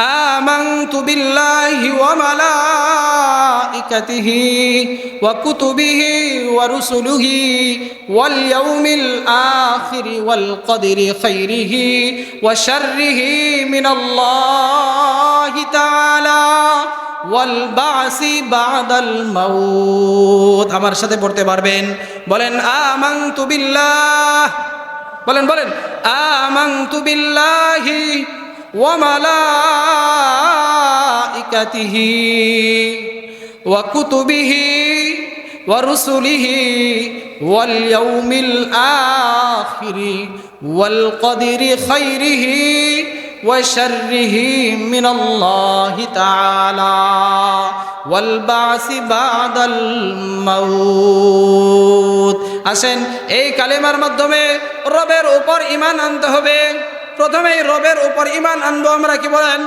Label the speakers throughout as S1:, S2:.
S1: آمنت بالله وملائكته وكتبه ورسله واليوم الآخر والقدر خيره وشره من الله تعالى والبعث بعد الموت আমার সাথে পড়তে পারবেন বলেন আমানতু বিল্লাহ বলেন বলেন আমানতু বিল্লাহি وملائكته وكتبه ورسله واليوم الآخر والقدر خيره وشره من الله تعالى والبعث بعد الموت আসেন এই কালেমার মাধ্যমে রবের উপর ইমান আনতে হবে প্রথমেই রবের উপর ইমান আনব আমরা কি বলেন?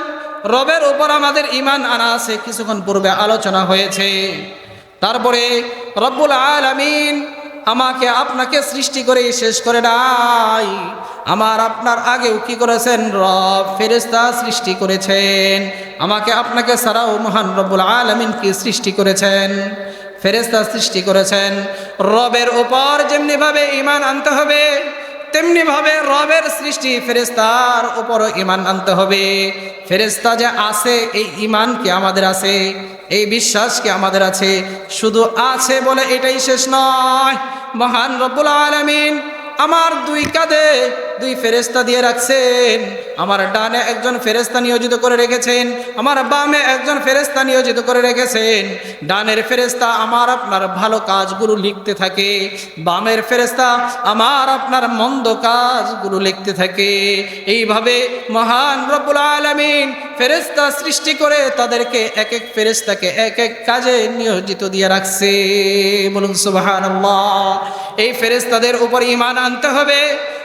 S1: রবের উপর আমাদের ইমান আনা আছে কিছুক্ষণ পূর্বে আলোচনা হয়েছে। তারপরে রব্বুল আলামিন আমাকে আপনাকে সৃষ্টি করে শেষ করে নাই। আমার আপনার আগেও কি করেছেন? রব ফেরেস্তা সৃষ্টি করেছেন। আমাকে আপনাকে সারাও মহান রব্বুল আলমিন কি সৃষ্টি করেছেন? ফেরেস্তা সৃষ্টি করেছেন। রবের উপর যেমনিভাবে ইমান আনতে হবে তেমনি ভাবে রবের সৃষ্টি ফেরেস্তার উপর ইমান আনতে হবে। ফেরেস্তা যে আছে, এই ইমান কি আমাদের আছে? এই বিশ্বাস কি আমাদের আছে? শুধু আছে বলে এটাই শেষ নয়। মহান রব্বুল আলমিন আমার দুই কাঁধে দুই ফেরেস্তা দিয়ে রাখছেন। আমার ডানে একজন ফেরেস্তা নিয়োজিত করে রেখেছেন। আমার বামে একজন ফেরেস্তা নিয়োজিত করে রেখেছেন। ডানের ফেরেস্তা আমার আপনার ভালো কাজগুলো লিখতে থাকে। বামের ফেরেস্তা আমার আপনার মন্দ কাজগুলো লিখতে থাকে। এইভাবে মহান রব্বুল আলমিন ফেরেস্তা সৃষ্টি করে তাদেরকে এক এক ফেরেস্তাকে এক এক কাজে নিয়োজিত দিয়ে রাখছে। বলুন সুবাহান এই ফেরেস্তাদের উপর ইমান আনতে হবে।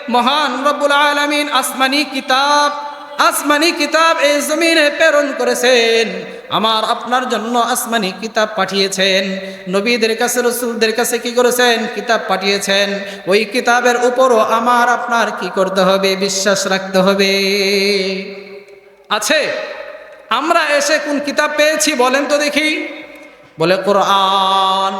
S1: মহান রব্বুল আলমিন আসমানি কিতাব আসমানি কিতাব এই জমিনে প্রেরণ করেছেন। আমার আপনার জন্য আসমানি কিতাব পাঠিয়েছেন। নবীদের কাছে, রসুলদের কাছে কি করেছেন? কিতাব পাঠিয়েছেন। ওই কিতাবের উপরও আমার আপনার কি করতে হবে? বিশ্বাস রাখতে হবে। আছে, আমরা এসে কোন কিতাব পেয়েছি বলেন তো দেখি। বলে, কোরআন।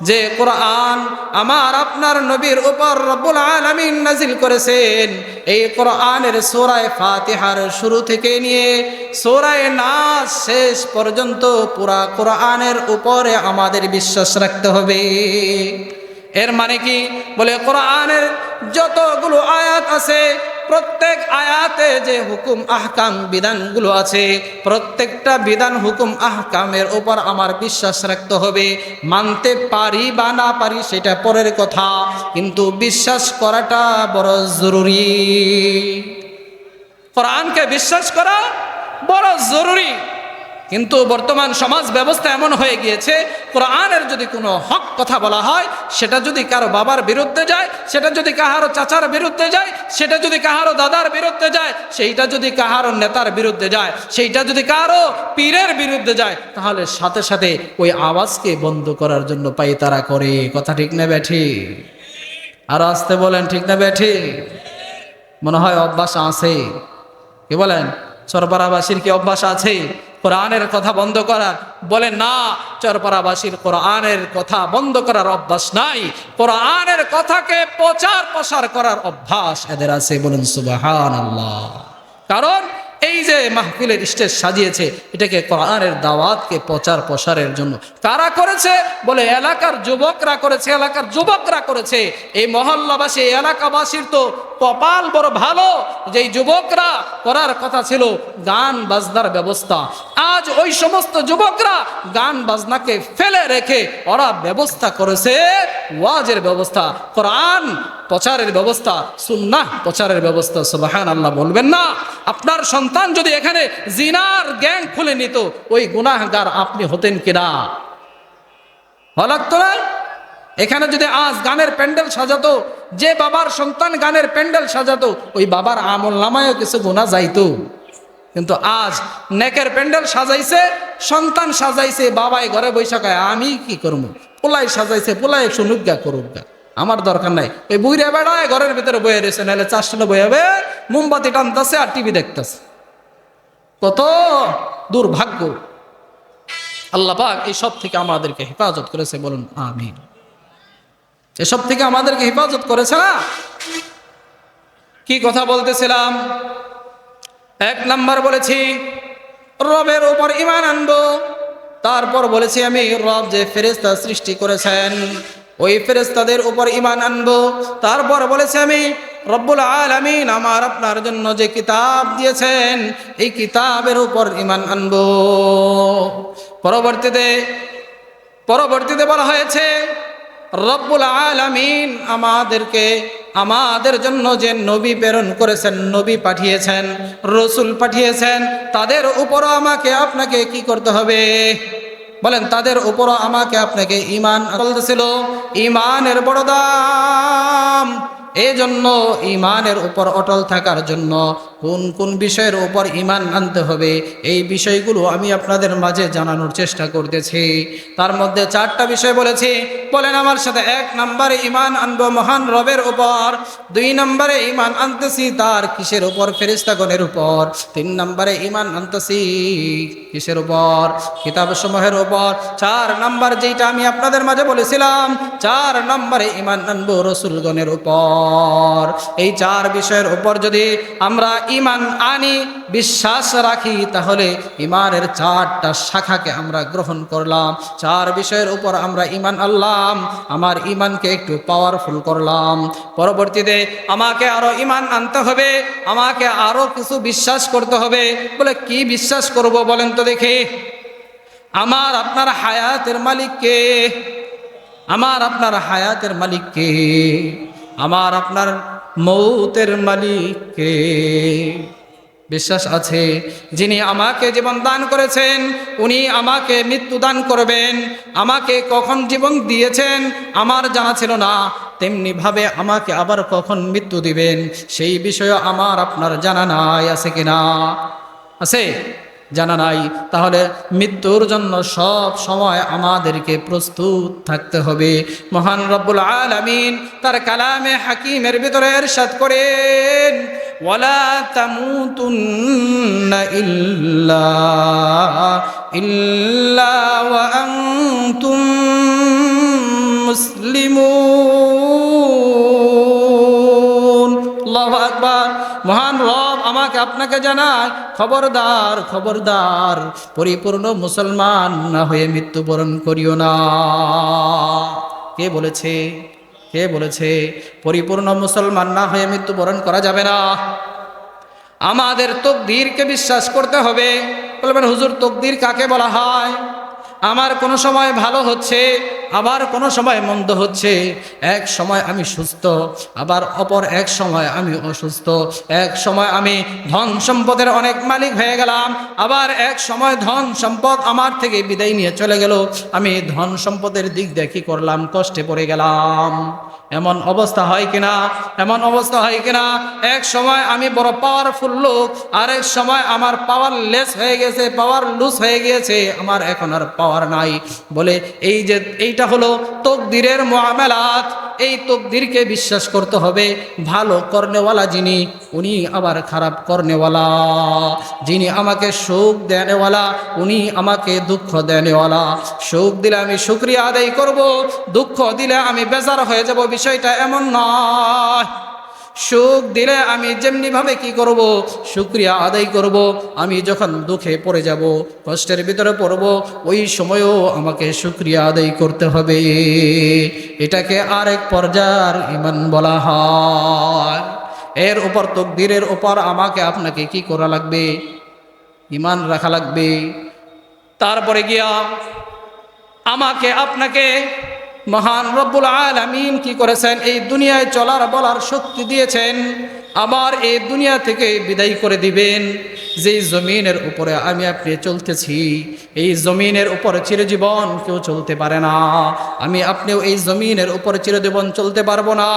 S1: যে কোরআন আমার আপনার নবীর উপর রব্বুল আলমিন নাজিল করেছেন, এই কোরআনের সোরায় ফাতিহার শুরু থেকে নিয়ে সোরায় নাচ শেষ পর্যন্ত পুরা কোরআনের উপরে আমাদের বিশ্বাস রাখতে হবে। এর মানে কি? বলে কোরআনের যতগুলো আয়াত আছে প্রত্যেক আয়াতে যে হুকুম, আহকাম বিধানগুলো আছে, প্রত্যেকটা বিধান, হুকুম, আহকামের উপর আমার বিশ্বাস রাখতে হবে। মানতে পারি বা না পারি সেটা পরের কথা, কিন্তু বিশ্বাস করাটা বড় জরুরি। কোরআনকে বিশ্বাস করা বড় জরুরি। কিন্তু বর্তমান সমাজ ব্যবস্থা এমন হয়ে গিয়েছে, কোরআনের যদি কোনো হক কথা বলা হয়, সেটা যদি কারও বাবার বিরুদ্ধে যায়, সেটা যদি কাহারো চাচার বিরুদ্ধে যায়, সেটা যদি কাহারো দাদার বিরুদ্ধে যায়, সেইটা যদি কাহারো নেতার বিরুদ্ধে যায়, সেইটা যদি কারও পীরের বিরুদ্ধে যায়, তাহলে সাথে সাথে ওই আওয়াজকে বন্ধ করার জন্য পাই তারা করে। কথা ঠিক না ব্যাঠি? আরও আসতে বলেন, ঠিক না ব্যাঠি? মনে হয় অভ্যাস আছে। কি বলেন? চরপাড়াবাসীর কি অভ্যাস আছে? কোরআনের কথা বন্ধ করার? বলে, না, চরপাড়াবাসীর কোরআনের কথা বন্ধ করার অভ্যাস নাই। কোরআনের কথাকে প্রচার প্রসার করার অভ্যাস এদের আছে বলুন সুবাহান আল্লাহ কারণ এই যে মাহফিলের স্টেজ সাজিয়েছে, এটাকে কোরআনের দাওয়াতকে প্রচার প্রসারের জন্য কারা করেছে, বলে এলাকার যুবকরা করেছে, এলাকার যুবকরা করেছে। এই মহল্লাবাসী এলাকাবাসীর তো কপাল বড় ভালো, যেই যুবকরা করার কথা ছিল গান বাজনার ব্যবস্থা। আজ ওই সমস্ত যুবকরা গান বাজনাকে ফেলে রেখে ওরা ব্যবস্থা করেছে, ওয়াজের ব্যবস্থা, কোরআন প্রচারের ব্যবস্থা, সুন্নাহ প্রচারের ব্যবস্থা সুবাহান আল্লাহ বলবেন না। আপনার সন্তান যদি এখানে জিনার গ্যাং খুলে নিত, ওই গুনাহগার আপনি হতেন কিনা? হলাগতো না এখানে যদি আজ গানের প্যান্ডেল সাজাতো, যে বাবার সন্তান গানের প্যান্ডেল সাজাতো, ওই বাবার আমল নামায়ও কিছু গোনা যাইতো। কিন্তু আজ নেকের প্যান্ডেল সাজাইছে, সন্তান সাজাইছে, বাবাই ঘরে বৈশাখায় আমি কি করব? পোলাই সাজাইছে, পোলাই শুনুক গা করুক গা। আমার দরকার নাই। ওই বুড়ে বেড়ায় ঘরের ভিতরে বয়ে রয়েছে, নাহলে বয়ে হবে, মোমবাতি টানতেছে আর টিভি দেখতেছে। কত দুর্ভাগ্য। আল্লাহ পাক এসব থেকে আমাদেরকে হেফাজত করেছে বলুন, আমিন। এসব থেকে আমাদেরকে হেফাজত করেছে না? কি কথা বলতেছিলাম? এক নাম্বার বলেছি, রবের উপর ইমান আনব। তারপর বলেছি আমি, রব যে ফেরেস্তা সৃষ্টি করেছেন, ওই ফেরেস্তাদের উপর ইমান আনব। তারপর বলেছি আমি, রব্বুল আলামিন আমার আপনার জন্য যে কিতাব দিয়েছেন, এই কিতাবের উপর ইমান আনব। পরবর্তীতে পরবর্তীতে বলা হয়েছে, রব্বুল আলামিন আমাদেরকে, আমাদের জন্য যে নবী প্রেরণ করেছেন, নবী পাঠিয়েছেন, রসুল পাঠিয়েছেন, তাদের উপরও আমাকে আপনাকে কি করতে হবে? বলেন, তাদের উপরও আমাকে আপনাকে ইমান বলতেছিল ইমানের বড় দাম। এই জন্য ইমানের উপর অটল থাকার জন্য কোন কোন বিষয়ের উপর ইমান আনতে হবে, এই বিষয়গুলো আমি আপনাদের মাঝে জানানোর চেষ্টা করতেছি। তার মধ্যে চারটা বিষয় বলেছি। বলেন আমার সাথে এক নম্বরে ইমান আনব মহান রবের উপর, দুই নম্বরে ইমান আনতেছি তার কিসের উপর? ফেরিস্তাগণের উপর। তিন নম্বরে ইমান আনতেছি কিসের উপর? কিতাব সমূহের উপর। চার নম্বর যেটা আমি আপনাদের মাঝে বলেছিলাম, চার নম্বরে ইমান আনব রসুলগণের উপর। এই চার বিষয়ের উপর যদি আমরা ইমান আনি, বিশ্বাস রাখি, তাহলে ইমানের চারটা শাখাকে আমরা গ্রহণ করলাম। চার বিষয়ের উপর আমরা ইমান আনলাম, আমার ইমানকে একটু পাওয়ারফুল করলাম। পরবর্তীতে আমাকে আরও ইমান আনতে হবে, আমাকে আরও কিছু বিশ্বাস করতে হবে। বলে, কি বিশ্বাস করব বলেন তো দেখি। আমার আপনার হায়াতের মালিককে আমার আপনার হায়াতের মালিককে আমার আপনার মৌতের মালিককে বিশ্বাস আছে যিনি আমাকে জীবন দান করেছেন, উনি আমাকে মৃত্যু দান করবেন, আমাকে কখন জীবন দিয়েছেন আমার জানা ছিল না। তেমনি ভাবে আমাকে আবার কখন মৃত্যু দিবেন, সেই বিষয়ে আমার আপনার জানা নাই, আছে কিনা আছে? জানা নাই, তাহলে মৃত্যুর জন্য সব সময় আমাদেরকে প্রস্তুত থাকতে হবে। মহান রব্বুল আলামিন তার কালামে হাকিমের ভিতরে এরশাদ করেন, ওয়ালা তামুতুন্না ইল্লা ইল্লা ওয়া আনতুম মুসলিমুন। আল্লাহু আকবার। মহান রব আমাকে আপনাকে জানায় খবরদার খবরদার, পরিপূর্ণ মুসলমান না হয়ে মৃত্যুবরণ করিও না। কে বলেছে? কে বলেছে? পরিপূর্ণ মুসলমান না হয়ে মৃত্যুবরণ করা যাবে না। আমাদের তকদিরকে বিশ্বাস করতে হবে। বলবেন, হুজুর, তকদির কাকে বলা হয়? আমার কোনো সময় ভালো হচ্ছে, আবার কোনো সময় মন্দ হচ্ছে। এক সময় আমি সুস্থ, আবার অপর এক সময় আমি অসুস্থ। এক সময় আমি ধন সম্পদের অনেক মালিক হয়ে গেলাম, আবার এক সময় ধন সম্পদ আমার থেকে বিদায় নিয়ে চলে গেল। আমি ধন সম্পদের দিক দেখি করলাম? কষ্টে পড়ে গেলাম। এমন অবস্থা হয় কিনা? এমন অবস্থা হয় কিনা? এক সময় আমি বড় পাওয়ারফুল লোক, আরেক সময় আমার পাওয়ার লেস হয়ে গেছে পাওয়ার লুজ হয়ে গিয়েছে, আমার এখন আর পাওয়ার নাই। বলে এই যে, এইটা হলো তকদিরের মোয়ামেলাত এই তকদিরকে বিশ্বাস করতে হবে। ভালো কর্নেওয়ালা যিনি, উনি আবার খারাপ কর্নেওয়ালা। যিনি আমাকে সুখ দেনেওয়ালা, উনি আমাকে দুঃখ দেনেওয়ালা। সুখ দিলে আমি শুক্রিয়া আদায় করব, দুঃখ দিলে আমি বেজার হয়ে যাব, বিষয়টা এমন নয়। সুখ দিলে আমি যেমনিভাবে কি করব? শুক্রিয়া আদায় করব। আমি যখন দুঃখে পড়ে যাব, কষ্টের ভিতরে পড়ব, ওই সময়ও আমাকে শুক্রিয়া আদায় করতে হবে। এটাকে আরেক পর্যায়ের ইমান বলা হয়। এর উপর তকদিরের উপর আমাকে আপনাকে কি করা লাগবে? ইমান রাখা লাগবে। তারপরে গিয়া আমাকে আপনাকে মহান রব্বুল আলামিন কি করেছেন? এই দুনিয়ায় চলার বলার শক্তি দিয়েছেন। আবার এই দুনিয়া থেকে বিদায় করে দিবেন। যে জমিনের উপরে আমি আপনি চলতেছি, এই জমিনের উপর চিরজীবন কেউ চলতে পারে না। আমি আপনিও এই জমিনের উপর চিরজীবন চলতে পারব না।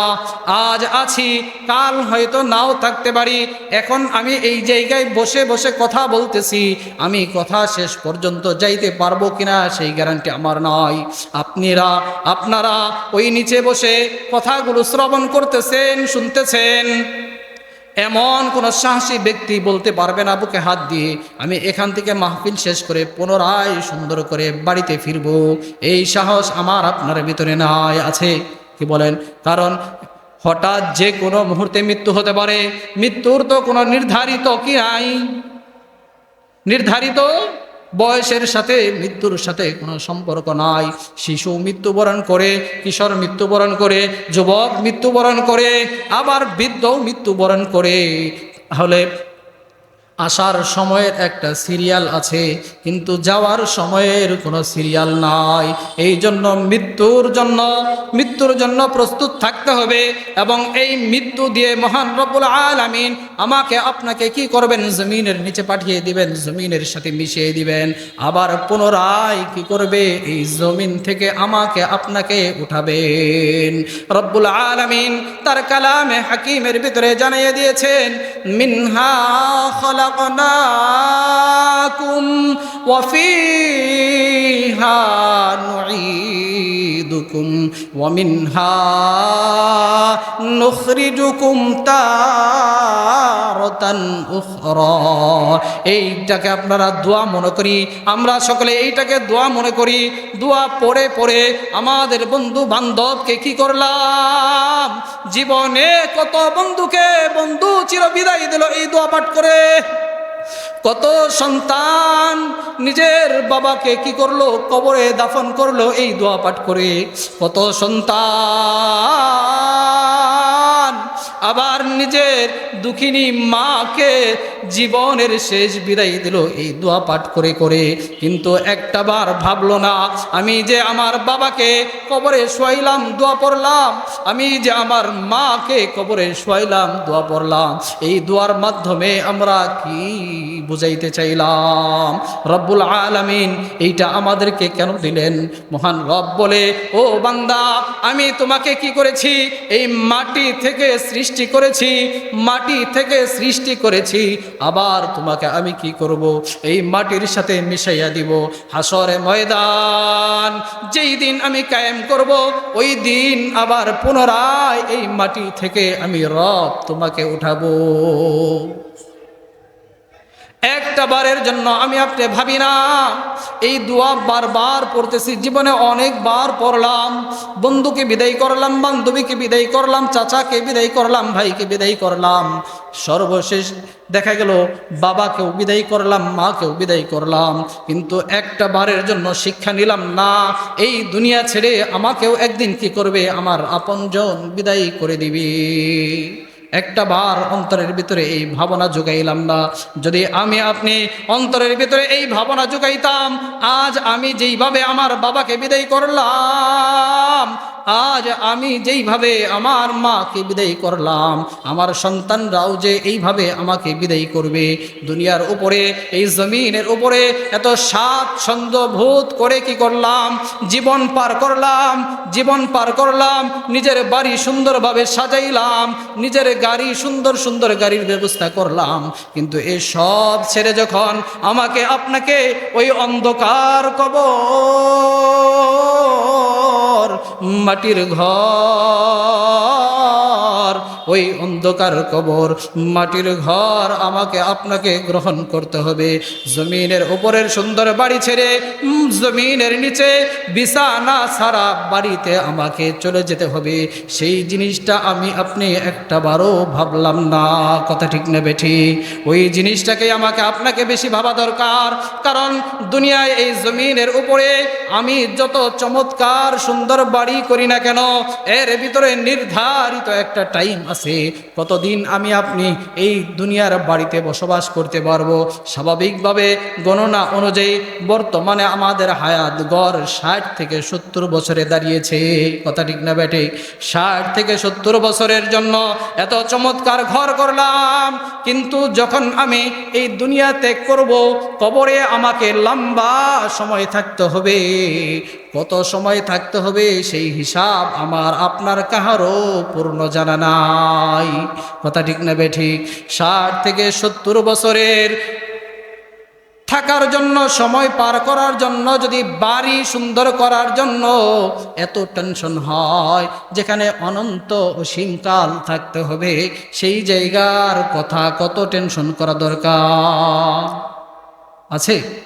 S1: আজ আছি, কাল হয়তো নাও থাকতে পারি। এখন আমি এই জায়গায় বসে বসে কথা বলতেছি। আমি কথা শেষ পর্যন্ত যাইতে পারব কিনা সেই গ্যারান্টি আমার নয় আপনিরা, আপনারা ওই নিচে বসে কথাগুলো শ্রবণ করতেছেন, শুনতেছেন। এমন কোন সাহসী ব্যক্তি বলতে পারবে না বুকে হাত দিয়ে, আমি এখান থেকে মাহফিল শেষ করে পুনরায় সুন্দর করে বাড়িতে ফিরব। এই সাহস আমার আপনার ভিতরে নাই, আছে? কি বলেন? কারণ হঠাৎ যে কোনো মুহূর্তে মৃত্যু হতে পারে। মৃত্যুর তো কোনো নির্ধারিত কি নাই? নির্ধারিত বয়সের সাথে মৃত্যুর সাথে কোনো সম্পর্ক নাই। শিশু মৃত্যুবরণ করে, কিশোর মৃত্যুবরণ করে, যুবক মৃত্যুবরণ করে, আবার বৃদ্ধও মৃত্যুবরণ করে। তাহলে আসার সময়ের একটা সিরিয়াল আছে, কিন্তু যাওয়ার সময়ের কোনো সিরিয়াল নাই। এই জন্য মৃত্যুর জন্য মৃত্যুর জন্য প্রস্তুত থাকতে হবে এবং এই মৃত্যু দিয়ে মহান রব্বুল আলামিন আমাকে, আপনাকে কি করবেন? জমিনের নিচে পাঠিয়ে দিবেন, জমিনের সাথে মিশিয়ে দিবেন। আবার পুনরায় কি করবে? এই জমিন থেকে আমাকে, আপনাকে উঠাবেন। রব্বুল আলামিন তার কালামে হাকিমের ভিতরে জানিয়ে দিয়েছেন, মিনহা خلقناكم وفيها نعيدكم ومنها نخرجكم تارة أخرى এইটাকে আপনারা দোয়া মনে করি আমরা সকলে এইটাকে দোয়া মনে করি দোয়া পড়ে পড়ে আমাদের বন্ধু বান্ধবকে কি করলাম জীবনে কত বন্ধুকে বন্ধু চির বিদায় দিল এই দোয়া পাঠ করে কত সন্তান নিজের বাবাকে কি করল? কবরে দাফন করল, এই দোয়া পাঠ করে। কত সন্তান আবার নিজের দুঃখিনী মাকে জীবনের শেষ বিদায় দিল। এই দোয়া পাঠ করে করে কিন্তু একটা বার ভাবলো না, আমি যে আমার বাবাকে কবরে শোয়াইলাম, দোয়া পড়লাম, আমি যে আমার মাকে কবরে শোয়াইলাম, দোয়া পড়লাম, এই দোয়ার মাধ্যমে আমরা কি বুঝাইতে চাইলাম? রব্বুল আলামিন এইটা আমাদেরকে কেন দিলেন? মহান রব বলে, ও বান্দা, আমি তোমাকে কি করেছি? এই মাটি থেকে সৃষ্টি করেছি, মাটি থেকে সৃষ্টি করেছি, আবার তোমাকে আমি কি করব? এই মাটির সাথে মিশাইয়া দিব। হাসরে ময়দান, যেই দিন আমি কায়েম করব, ওই দিন আবার পুনরায় এই মাটি থেকে আমি রব তোমাকে উঠাবো। একটা বারের জন্য আমি আপনি ভাবি না। এই দোয়া বারবার পড়তেছি, জীবনে অনেকবার পড়লাম, বন্ধুকে বিদায় করলাম, বান্ধবীকে বিদায় করলাম, চাচাকে বিদায় করলাম, ভাইকে বিদায় করলাম। সর্বশেষ দেখা গেল, বাবাকেও বিদায় করলাম, মাকেও বিদায় করলাম। কিন্তু একটা বারের জন্য শিক্ষা নিলাম না। এই দুনিয়া ছেড়ে আমাকেও একদিন কি করবে? আমার আপনজন বিদায় করে দিবি। একটা বার অন্তরের ভিতরে এই ভাবনা যোগাইলাম না। যদি আমি আপনি অন্তরের ভিতরে এই ভাবনা যোগাইতাম আজ আমি যেইভাবে আমার বাবাকে বিদায় করলাম আজ আমি যেইভাবে আমার মাকে বিদায় করলাম, আমার সন্তানরাও যে এইভাবে আমাকে বিদায় করবে, দুনিয়ার উপরে, এই জমিনের উপরে এত স্বাচ্ছন্দ্য ভূত করে কি করলাম? জীবন পার করলাম, জীবন পার করলাম, নিজের বাড়ি সুন্দরভাবে সাজাইলাম, নিজের গাড়ি সুন্দর সুন্দর গাড়ির ব্যবস্থা করলাম। কিন্তু এই সব ছেড়ে যখন আমাকে আপনাকে ওই অন্ধকার কবর মাটির ঘর। ওই অন্ধকার কবর। মাটির ঘর আমাকে আপনাকে গ্রহণ করতে হবে। জমিনের উপরের সুন্দর বাড়ি ছেড়ে জমিনের নিচে বিছানা সারা বাড়িতে আমাকে চলে যেতে হবে। সেই জিনিসটা আমি আপনি একটা বারও ভাবলাম না। কথা ঠিক নেবে ঠিক ওই জিনিসটাকে আমাকে আপনাকে বেশি ভাবা দরকার। কারণ দুনিয়ায় এই জমিনের উপরে আমি যত চমৎকার সুন্দর বাড়ি করি না কেন, এর ভিতরে নির্ধারিত একটা আছে, কতদিন আমি আপনি এই দুনিয়ার বাড়িতে বসবাস করতে পারব? স্বাভাবিকভাবে গণনা অনুযায়ী বর্তমানে আমাদের হায়াত গড় ষাট থেকে সত্তর বছরে দাঁড়িয়েছে। কথা ঠিক না বেটে ষাট থেকে সত্তর বছরের জন্য এত চমৎকার ঘর করলাম। কিন্তু যখন আমি এই দুনিয়া ত্যাগ করব, কবরে আমাকে লম্বা সময় থাকতে হবে। কত সময় থাকতে হবে সেই হিসাব আমার আপনার কাহারও পূর্ণ জানা নাই। কথা ঠিক না বে ঠিক? ষাট থেকে সত্তর বছরের থাকার জন্য, সময় পার করার জন্য, যদি বাড়ি সুন্দর করার জন্য এত টেনশন হয়, যেখানে অনন্ত অসীমকাল থাকতে হবে, সেই জায়গার কথা কত টেনশন করা দরকার? আছে?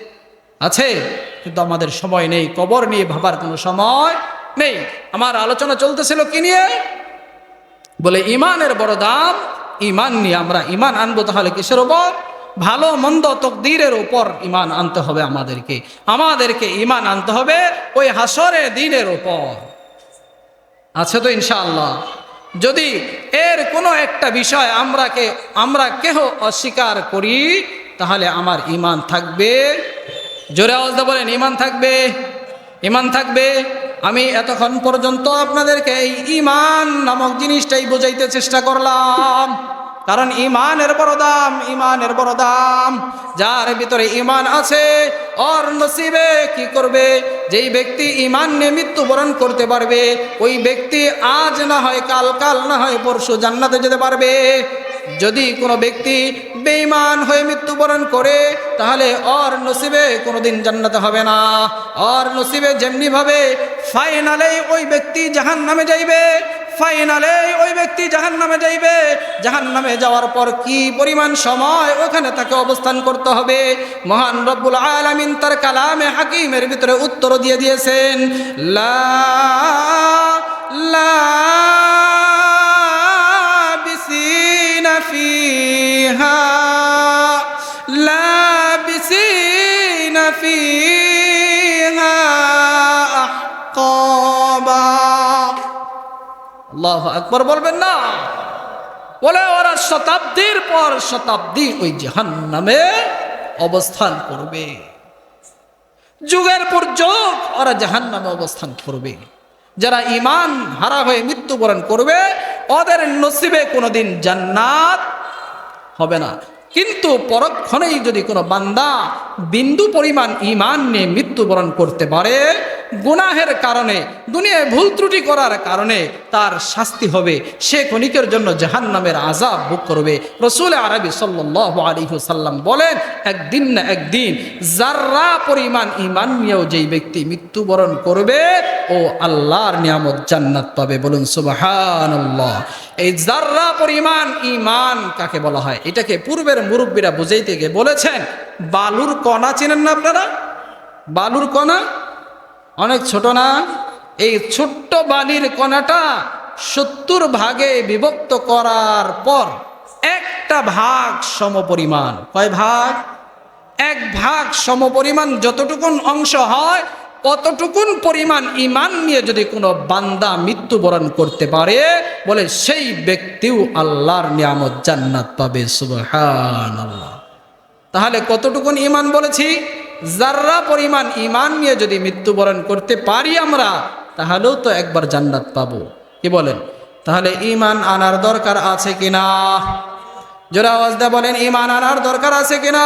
S1: আছে, কিন্তু আমাদের সময় নেই। কবর নিয়ে ভাবার কোনো সময় নেই। আমার আলোচনা চলতেছিল কি নিয়ে? বলে, ইমানের বড় দাম, ইমান নিয়ে আমরা ইমান আনব তাহলে কিসের ওপর ভালো, মন্দ, তকদিরের উপর ইমান আনতে হবে আমাদেরকে। আমাদেরকে ইমান আনতে হবে ওই হাসরে দিনের উপর। আছে তো ইনশাআল্লাহ। যদি এর কোনো একটা বিষয় আমরাকে, আমরা কেহ অস্বীকার করি, তাহলে আমার ইমান থাকবে জোরে আওয়াজটা বলেন, ইমান থাকবে ইমান থাকবে। আমি এতক্ষণ পর্যন্ত আপনাদেরকে এই ইমান নামক জিনিসটাই বোঝাইতে চেষ্টা করলাম। কারণ ইমানের বড় দাম, ইমানের বড় দাম। যার ভিতরে ইমান আছে, ওর নসিবে কি করবে? যেই ব্যক্তি ইমান নিয়ে মৃত্যুবরণ করতে পারবে, ওই ব্যক্তি আজ না হয় কাল কাল না হয় পরশু জান্নাতে যেতে পারবে। যদি কোনো ব্যক্তি বেঈমান হয়ে মৃত্যুবরণ করে তাহলে ওর নসিবে কোনোদিন জান্নাতে হবে না ওর নসিবে যেমনিভাবে ফাইনালে ওই ব্যক্তি জাহান নামে যাইবে ফাইনালে ওই ব্যক্তি জাহান নামে যাইবে জাহান নামে যাওয়ার পর কি পরিমাণ সময় ওখানে তাকে অবস্থান করতে হবে মহান রব্বুল আলামিন তার কালামে হাকিমের ভিতরে উত্তর দিয়ে দিয়েছেন লা লা لابسين فيها আল্লাহ আকবর বলবেন না। বলে ওরা শতাব্দীর পর শতাব্দী ওই জাহান নামে অবস্থান করবে। যুগের পর যুগ ওরা জাহান নামে অবস্থান করবে। যারা ইমান হারা হয়ে মৃত্যুবরণ করবে, ওদের নসিবে কোনোদিন জান্নাত হবে না। কিন্তু পরক্ষণেই যদি কোনো বান্দা বিন্দু পরিমাণ ইমান নিয়ে মৃত্যুবরণ করতে পারে গুনাহের কারণে, দুনিয়ায় ভুল ত্রুটি করার কারণে তার শাস্তি হবে। সে ক্ষণিকের জন্য জাহান নামের আজাব বুক করবে। রসুল আরবি সাল্লাহ বলেন, একদিন না একদিন যার্রা পরিমাণ ইমান নিয়েও যেই ব্যক্তি মৃত্যুবরণ করবে, ও আল্লাহর নিয়ামত জান্নাত পাবে। বলুন সুবাহান এই যার্রা পরিমাণ ইমান কাকে বলা হয়? এটাকে পূর্বের মুরব্বীরা বুঝাইতে গিয়ে বলেছেন, বালুর কণা চেনেন না আপনারা? বালুর কণা? অনেক ছোট না? এই ছোট্ট বালির কণাটা সত্তর ভাগে বিভক্ত করার পর একটা ভাগ সমপরিমাণ। কয় ভাগ? এক ভাগ সমপরিমাণ যতটুকুন অংশ হয় কতটুকুন পরিমাণ ইমান নিয়ে যদি কোনো বান্দা মৃত্যুবরণ করতে পারে, বলে সেই ব্যক্তিও আল্লাহর নিয়ামত জান্নাত পাবে সুবহান আল্লাহ তাহলে কতটুকুন ইমান বলেছি? যার্রা পরিমাণ ইমান নিয়ে যদি মৃত্যুবরণ করতে পারি আমরা, তাহলেও তো একবার জান্নাত পাবো। কি বলেন? তাহলে ইমান আনার দরকার আছে কিনা জোরা আওয়াজ দিয়ে বলেন ইমান আনার দরকার আছে কিনা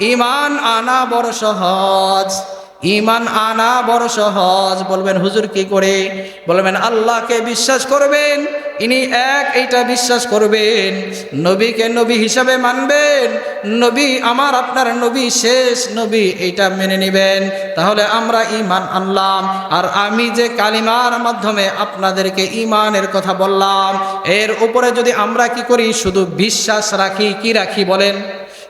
S1: ইমান আনা বড় সহজ। ইমান আনা বড় সহজ। বলবেন, হুজুর, কি করে? বলবেন, আল্লাহকে বিশ্বাস করবেন, ইনি এক, এইটা বিশ্বাস করবেন। নবীকে নবী হিসাবে মানবেন, নবী আমার, আপনার নবী শেষ, নবী এইটা মেনে নেবেন। তাহলে আমরা ইমান আনলাম। আর আমি যে কালিমার মাধ্যমে আপনাদেরকে ইমানের কথা বললাম, এর উপরে যদি আমরা কি করি, শুধু বিশ্বাস রাখি, কি রাখি বলেন?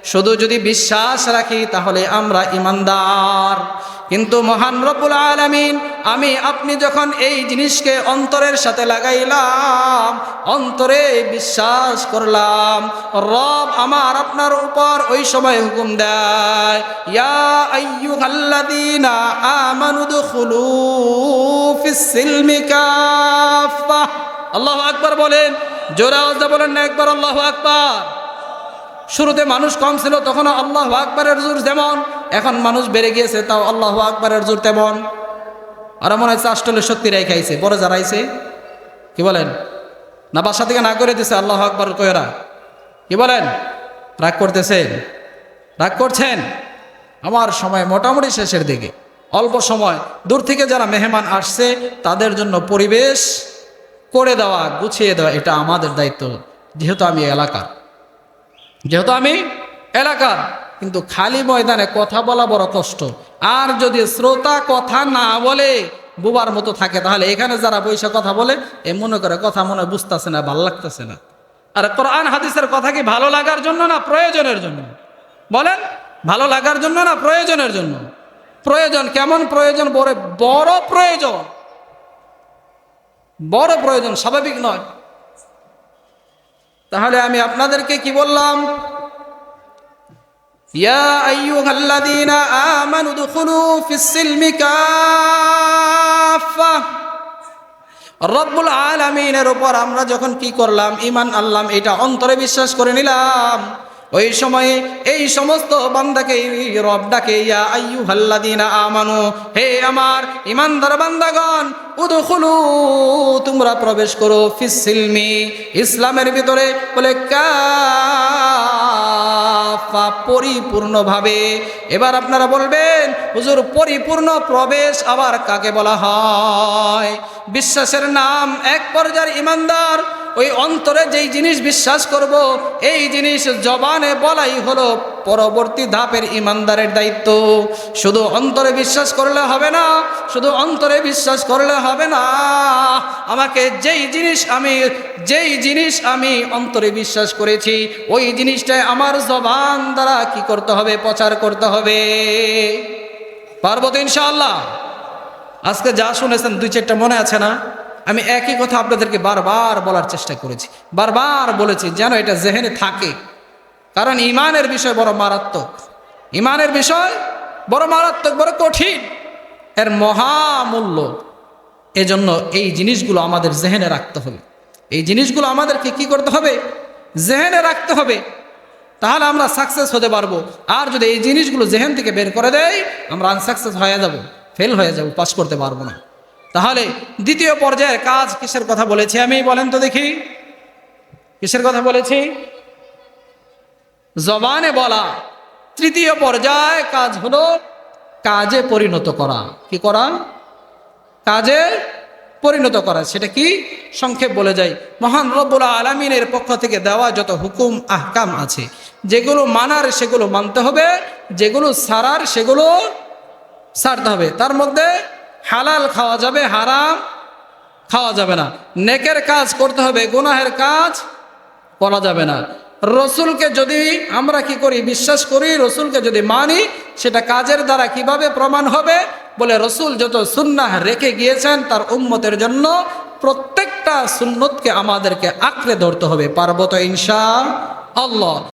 S1: শুধু যদি বিশ্বাস রাখি, তাহলে আমরা ইমানদার কিন্তু মহান রব্বুল আলামিন, আমি আপনি যখন এই জিনিসকে অন্তরের সাথে লাগাইলাম, অন্তরে বিশ্বাস করলাম, রব আমার আপনার উপর ওই সময় হুকুম দেয় আল্লাহু আকবার বলেন, জোরে আওয়াজে বলেন না একবার, আল্লাহু আকবার। শুরুতে মানুষ কম ছিল তখন আল্লাহ আকবরের জোর যেমন এখন মানুষ বেড়ে গিয়েছে, তাও আল্লাহ আকবরের জোর তেমন। আর মনে হয় চাষটলে সত্যি রাই খাইছে, বড় যারাইছে কি বলেন? না, বাসা থেকে না করে দিছে, আল্লাহ আকবর কয়েরা কি বলেন? রাগ করতেছেন? রাগ করছেন? আমার সময় মোটামুটি শেষের দিকে। অল্প সময়। দূর থেকে যারা মেহমান আসছে, তাদের জন্য পরিবেশ করে দেওয়া, গুছিয়ে দেওয়া, এটা আমাদের দায়িত্ব। যেহেতু আমি এলাকার। যেহেতু আমি এলাকার। কিন্তু খালি ময়দানে কথা বলা বড় কষ্ট। আর যদি শ্রোতা কথা না বলে, বুবার মতো থাকে, তাহলে এখানে যারা বৈশা কথা বলে, এ মনে করে কথা মনে বুঝতেছে না, ভালো লাগতেছে না। আর কোরআন হাদিসের কথা কি ভালো লাগার জন্য না প্রয়োজনের জন্য? বলেন, ভালো লাগার জন্য না প্রয়োজনের জন্য? প্রয়োজন কেমন প্রয়োজন? বড় বড় প্রয়োজন। বড় প্রয়োজন, স্বাভাবিক নয়। তাহলে আমি আপনাদেরকে কি বললাম? রব্বুল আলামিনের উপর আমরা যখন কি করলাম ইমান আনলাম, এটা অন্তরে বিশ্বাস করে নিলাম। ওই সময়ে এই সমস্ত বান্দাকে রব ডাকে ইয়া আইয়ুহাল্লাযীনা আমানু, হে আমার ইমানদার বান্দাগণ, উদখুলু, তোমরা প্রবেশ করো ফিস সিলমি ইসলামের ভিতরে বলে কাফা পরিপূর্ণভাবে। এবার আপনারা বলবেন, হুজুর, পরিপূর্ণ প্রবেশ আবার কাকে বলা হয়? বিশ্বাসের নাম এক পর্যায়ের ইমানদার ওই অন্তরে যেই জিনিস বিশ্বাস করব, এই জিনিস জবানে বলাই হলো পরবর্তী ধাপের ইমানদারের দায়িত্ব। শুধু অন্তরে বিশ্বাস করলে হবে না, শুধু অন্তরে বিশ্বাস করলে হবে না। আমাকে যেই জিনিস আমি, যেই জিনিস আমি অন্তরে বিশ্বাস করেছি, ওই জিনিসটাই আমার জবান দ্বারা কি করতে হবে, প্রচার করতে হবে। পারব তো ইনশাআল্লাহ? আজকে যা শুনেছেন, দুই চারটা মনে আছে না? আমি একই কথা আপনাদেরকে বারবার বলার চেষ্টা করেছি। বারবার বলেছি যেন এটা জেহেনে থাকে। কারণ ইমানের বিষয় বড় মারাত্মক। ইমানের বিষয় বড় মারাত্মক, বড় কঠিন। এর মহামূল্য। এজন্য এই জিনিসগুলো আমাদের জেহেনে রাখতে হবে। এই জিনিসগুলো আমাদেরকে কি করতে হবে? জেহেনে রাখতে হবে। তাহলে আমরা সাকসেস হতে পারব। আর যদি এই জিনিসগুলো জেহেন থেকে বের করে দেয়, আমরা আনসাকসেস হয়ে যাব ফেল হয়ে যাব পাস করতে পারব না। তাহলে দ্বিতীয় পর্যায়ের কাজ কিসের কথা বলেছি আমি, বলেন তো দেখি। কিসের কথা বলেছি? জবানে বলা। তৃতীয় পর্যায় কাজ হলো কাজে পরিণত করা। কি করা? কাজে পরিণত করা। সেটা কি? সংক্ষেপ বলে যাই। মহান রব্বুল আলমিনের পক্ষ থেকে দেওয়া যত হুকুম, আহকাম আছে, যেগুলো মানার সেগুলো মানতে হবে, যেগুলো সারার সেগুলো সারতে হবে। তার মধ্যে হালাল খাওয়া যাবে, হারাম খাওয়া যাবে না। নেকের কাজ করতে হবে, গুনাহের কাজ করা যাবে না। রসুলকে যদি আমরা কি করি, বিশ্বাস করি, রসুলকে যদি মানি, সেটা কাজের দ্বারা কীভাবে প্রমাণ হবে? বলে রসুল যত সুন্নাহ রেখে গিয়েছেন, তার উম্মতের জন্য প্রত্যেকটা সুন্নতকে আমাদেরকে আঁকড়ে ধরতে হবে। পার্বত ইনশা আল্লাহ।